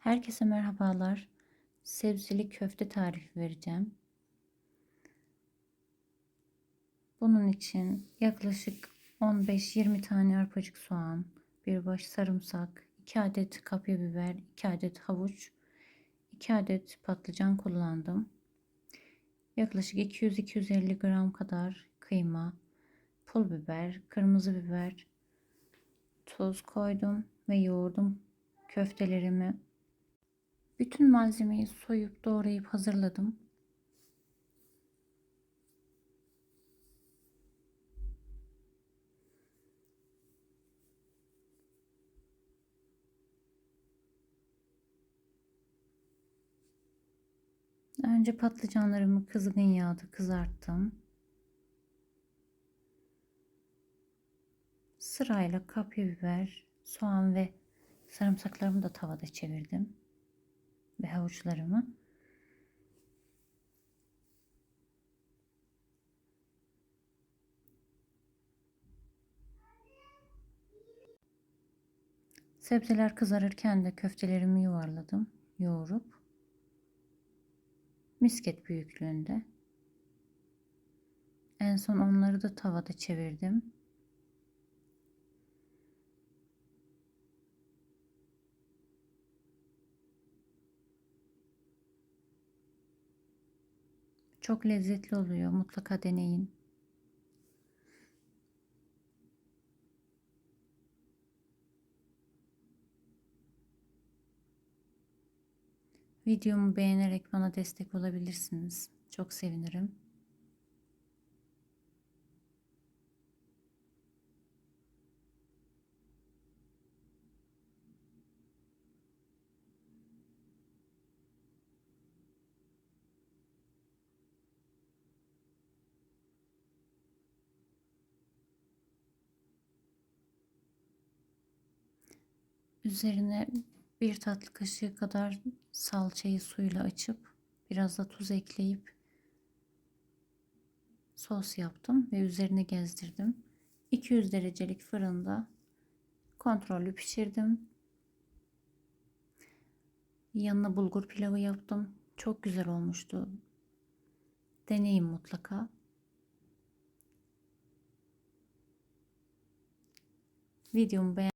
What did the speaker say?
Herkese merhabalar. Sebzeli köfte tarifi vereceğim. Bunun için yaklaşık 15-20 tane arpacık soğan, bir baş sarımsak, 2 adet kapya biber, 2 adet havuç, 2 adet patlıcan kullandım. Yaklaşık 200-250 gram kadar kıyma, pul biber, kırmızı biber, tuz koydum ve yoğurdum köftelerimi. Bütün malzemeyi soyup doğrayıp hazırladım. Önce patlıcanlarımı kızgın yağda kızarttım. Sırayla kapya biber, soğan ve sarımsaklarımı da tavada çevirdim. Ve havuçlarımı. Sebzeler kızarırken de köftelerimi yuvarladım. Yoğurup misket büyüklüğünde. En son onları da tavada çevirdim. Çok lezzetli oluyor. Mutlaka deneyin. Videomu beğenerek bana destek olabilirsiniz. Çok sevinirim. Üzerine bir tatlı kaşığı kadar salçayı suyla açıp biraz da tuz ekleyip sos yaptım ve üzerine gezdirdim. 200 derecelik fırında kontrollü pişirdim. Yanına bulgur pilavı yaptım. Çok güzel olmuştu. Deneyin mutlaka. Videomu beğen